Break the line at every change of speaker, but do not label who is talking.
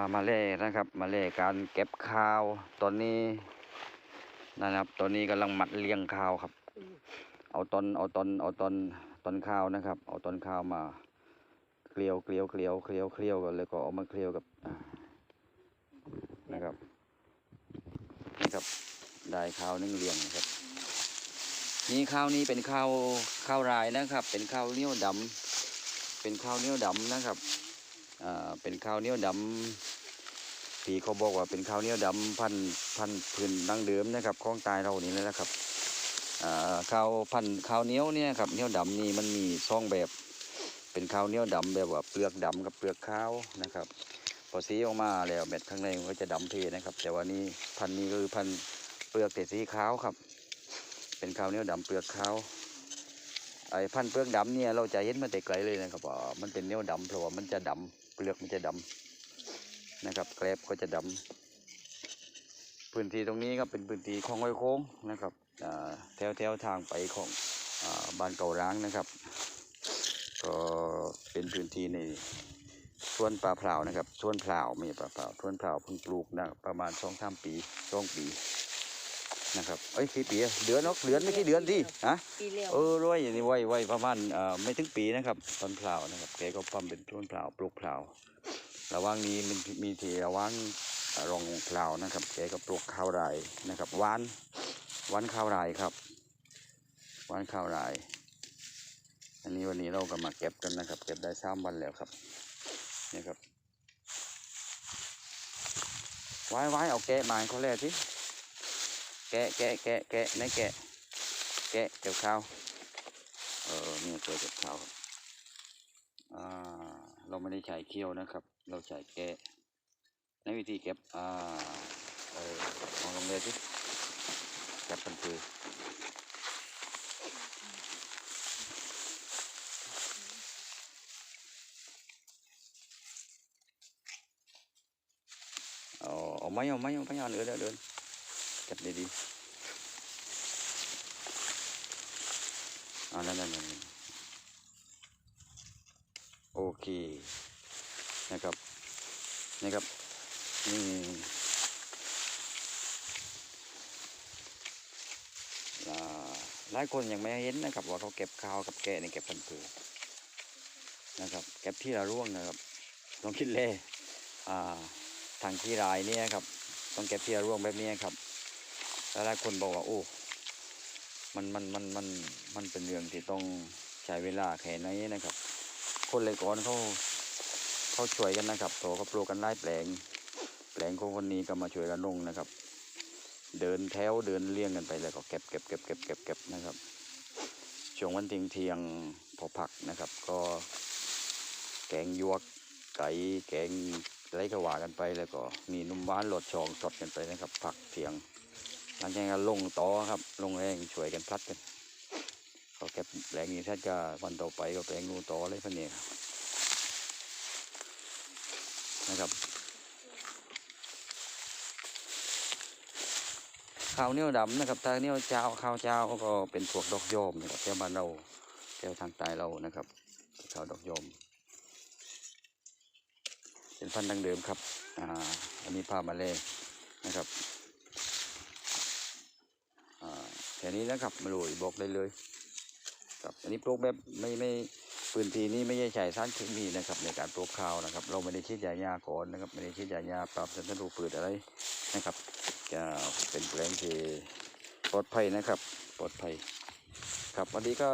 ามาเล่นะครับ มาเล่การเก็บข้าวตอนนี้นะครับตอนนี้กำลังมัดเรียงข้าวครับ เอาตอนเอาตอนเอาตอนตอนข้าวนะครับ เอาตอนข้าวมาเกลียวเกลียวเกลียวเกลียวเกลียวกันเลยก็เอามาเกลียวกับนะครับนี่ครับได้ข้าวนึ่งเรียงนะครับ นี่ข้าวนี้เป็นข้าวข้าวรายนะครับ เป็นข้าวเหนียวดำเป็นข้าวเหนียวดำนะครับ เป็นข้าวเหนียวดำพี่เขาบอกว่าเป็นข้าวเหนียวดำพันธุ์พันธุ์พื้นดั้งเดิมนะครับของตายเรานี่เลยนะครับข้าวพันธุ์ข้าวเหนียวเนี่ยครับเหนียวดำนี่มันมีซองแบบเป็นข้าวเหนียวดำแบบว่าเปลือกดำกับเปลือกขาวนะครับพอสีออกมาแล้วเม็ดข้างในมันก็จะดำเพนะครับ แต่ว่านี่พันธุ์นี้ก็คือพันธุ์เปลือกแต่สีขาวครับ เป็นข้าวเหนียวดำเปลือกขาวไอ้พันธุ์เปลือกดำเนี่ยเราจะเห็นมาแต่ไกลเลยนะครับว่ามันเป็นเหนียวดำเพราะว่ามันจะดำ เปลือกมันจะดำนะครับแกลบก็จะดำพื้นที่ตรงนี้ครับเป็นพื้นที่ของห้อยโค้งนะครับแถวแถวทางไปของอบ้านเก่าร้างนะครับ ก็เป็นพื้นที่ในสวนป่าเผานะครับสวนเผาไม่ใช่ป่าเผาสวนเผาเพิ่งปลูกนะประมาณสองสามปีสองปี นะครับเอ้ยกี่ปีอะเดือนเนาะเดือนไม่ใช่เดือนที่ฮะ
ปีเลี้ยว
เออรวยอย่างนี้ไว้ไว้ประมาณเอ่อไม่ถึงปีนะครับตอนเผานะครับแกก็ปั๊มเป็นต้นเผาปลูกเผาระหว่างนี้มันมีที่ระหว่างเอ่อรองเผานะครับแกก็ปลูกข้าวไรนะครับหวานหวานข้าวไรครับหวานข้าวไรอันนี้วันนี้เราก็มาเก็บกันนะครับ เก็บได้สามวันแล้วครับนี่ครับไว้ไว้เอาแกะมาให้เขาแลกสิแกะแกะแกะแกะไหนแกะ แกะเก็บข้าวเออนี่ตัวเก็บข้าวครับเราไม่ได้ใช้เคี้ยวนะครับ เราใช้แกะในวิธีเก็บอ่าเออมองลงเลยสิเก็บเป็นคือเอาเอไม้เอาไม้เอาไม้เอาเดินเดิน เดินเก็บดีๆอ่านั่นนั่นนั่นนโอเคนะครับนะครับนี่หลายคนยังไม่เห็นนะครับว่าเขาเก็บข้าวกับแกะในเก็บพันธุ์พืชนะครับเก็บที่ละร่วงนะครับลองคิดเลยอ่าทางที่รายเนี่ยครับต้องเก็บที่ละร่วงแบบนี้ครับ หลายคนบอกว่าโอ้ มันมันมันมันมันเป็นเรื่องที่ต้องใช้เวลาแค่ไหนนะครับ คนเลยก่อนเขาเขาช่วยกันนะครับโตเขาปลูกกันไล่แปลง แปลงของคนนี้ก็มาช่วยกันลงนะครับ เดินแถวเดินเลี้ยงกันไปแล้วก็เก็บเก็บเก็บเก็บเก็บเก็บนะครับช่วงวันเทียงเทียงพอพักนะครับ ก็แกงยวกไก่แกงอะไรก็ว่ากันไปแล้วก็มีนุ่มหวานหลดชองสดกันไปนะครับ ผักเทียง หลังจากนั้นลงต่อครับ ลงแรงช่วยกันพลัดกันก็เก็บแปลงนี้ถ้าจะวันต่อไปก็แปลงนูต่ออะไรพวกนี้ครับนะครับข้าวเหนียวดำนะครับถ้าเหนียวเจ้าข้าวเจ้าก็เป็นพวกดอกโยมนะครับแถวบ้านเราแถวทางใต้เรานะครับข้าวดอกโยม เป็นพันธุ์ดังเดิมครับอ่าอันนี้พามาเลยนะครับอ่าแค่นี้นะครับมาลุยบอกได้เลยครับอันนี้ปลูกแบบไม่ไม่พื้นที่นี้ไม่ใช่ใช้สารเคมีนะครับ ในการปลูกข้าวนะครับ เราไม่ได้ฉีดยาหญ้าก่อนนะครับ ไม่ได้ฉีดยาหญ้าปรับสารรูปืดอะไรนะครับจะเป็นแปลงที่ปลอดภัยนะครับ ปลอดภัย ครับวันนี้ก็